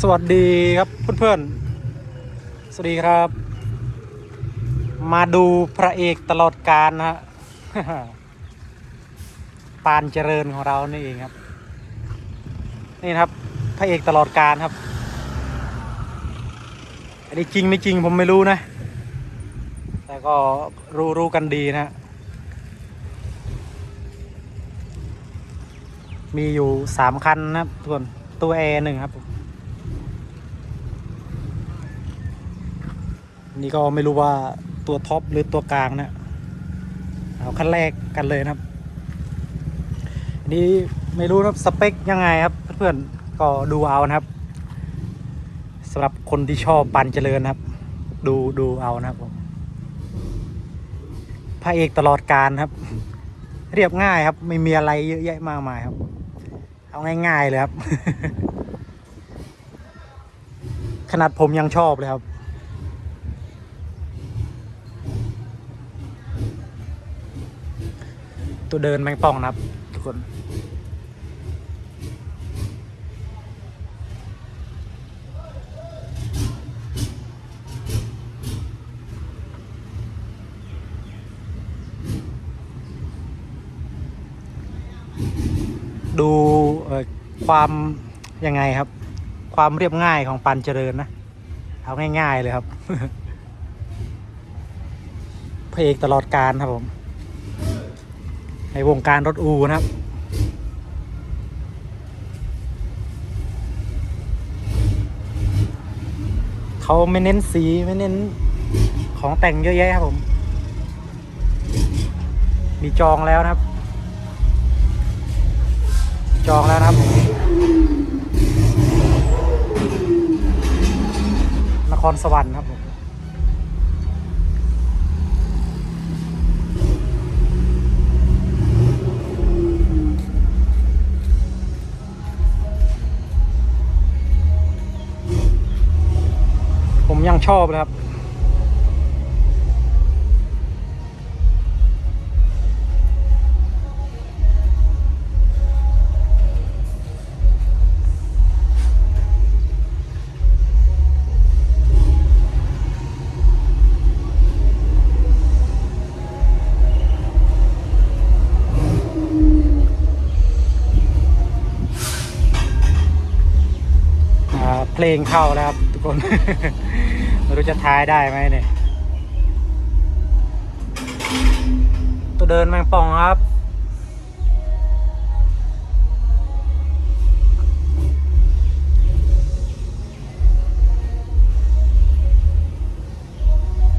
สวัสดีครับเพื่อนๆ สวัสดีครับ มาดูพระเอกตลอดการนะฮะปานเจริญของเรานี่เองครับ นี่ครับ พระเอกตลอดการครับ อันนี้จริงไม่จริงผมไม่รู้นะ แต่ก็รู้รู้กันดีนะฮะมีอยู่สามคันนะครับทุกคนตัวแอร์หนึ่งครับผม นี่ก็ไม่รู้ว่าตัวท็อปหรือตัวกลางนะเอาขั้นแรกกันเลยนะครับอันนี้ไม่รู้นะสเปคยังไงครับ เพื่อนๆก็ดูเอานะครับสำหรับคนที่ชอบปันเจริญนะครับ ดูดูเอานะครับผมพระเอกตลอดการครับ เรียบง่ายครับ ไม่มีอะไรเยอะแยะมากมายครับ เอาง่ายๆเลยครับ ขนาดผมยังชอบเลยครับ ตัวเดินแมงป่องนะครับ ทุกคน ดูความยังไงครับ ความเรียบง่ายของปันเจริญนะ เอาง่าย ๆ เลยครับพระเอกตลอดการครับผม ในวงการรถอูนะครับเขาไม่เน้นสีไม่เน้นของแต่งเยอะแยะครับผม มีจองแล้วนะครับ จองแล้วนะครับ นครสวรรค์ครับผม ยังชอบเลยครับอ่าเพลงเข้าแล้วครับทุกคน รู้จะทายได้ไหมเนี่ย ตัวเดินแมงป่องครับ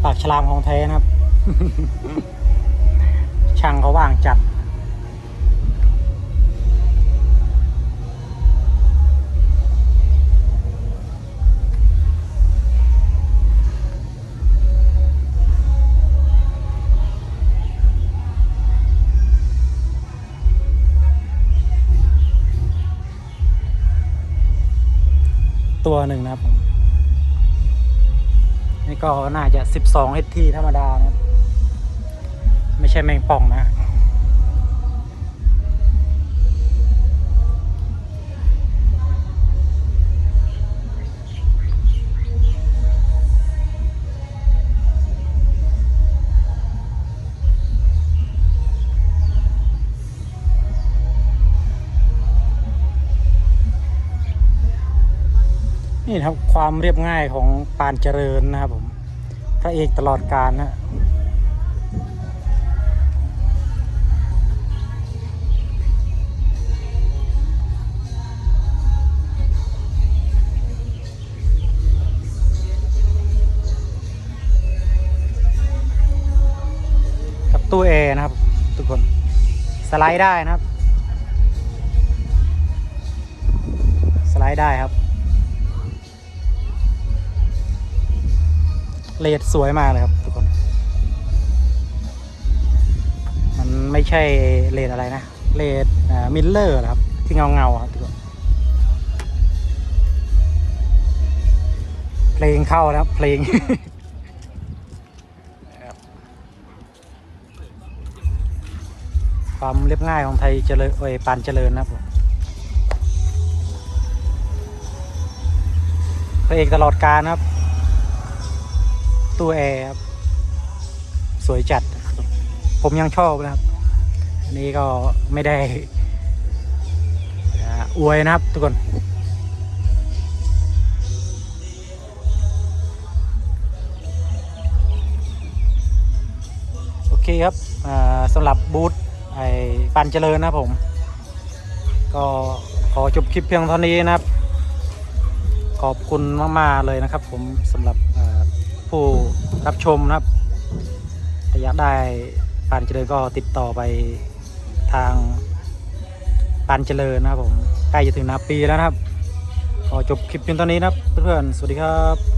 ปากฉลามของแท้นะครับ ช่างเขาว่างจัด ตัวหนึ่งนะครับผมนี่ก็น่าจะ 12 HT ธรรมดานะครับ ไม่ใช่แมงป่องนะ นี่ครับความเรียบง่ายของปานเจริญนะครับผมพระเอกตลอดการนะกับตู้แอร์นะครับ ทุกคนสไลด์ได้นะครับ สไลด์ได้ครับ เลดสวยมากเลยครับทุกคน มันไม่ใช่เลดอะไรนะ เลดมิลเลอร์ครับ ที่เงาเงาๆครับทุกคน เพลงเข้าแล้วครับเพลงความเรียบง่ายของไทยเจริญเอยปานเจริญนะครับผมพระเอกตลอดกาลนะครับ ตู้แอร์ครับสวยจัด ผมยังชอบนะครับ อันนี้ก็ไม่ได้อวยนะครับทุกคน โอเคครับสำหรับบูธไอ้ปันเจริญนะผม ก็ขอจบคลิปเพียงเท่านี้นะครับ ขอบคุณมาก ๆ เลยนะครับผมสำหรับ ผู้รับชมนะครับถ้าอยากได้ปานเจริญก็ติดต่อไปทางปานเจริญนะครับผมใกล้จะถึงนาปีแล้วนะครับขอจบคลิปเพียงเท่านี้นะครับเพื่อนๆสวัสดีครับ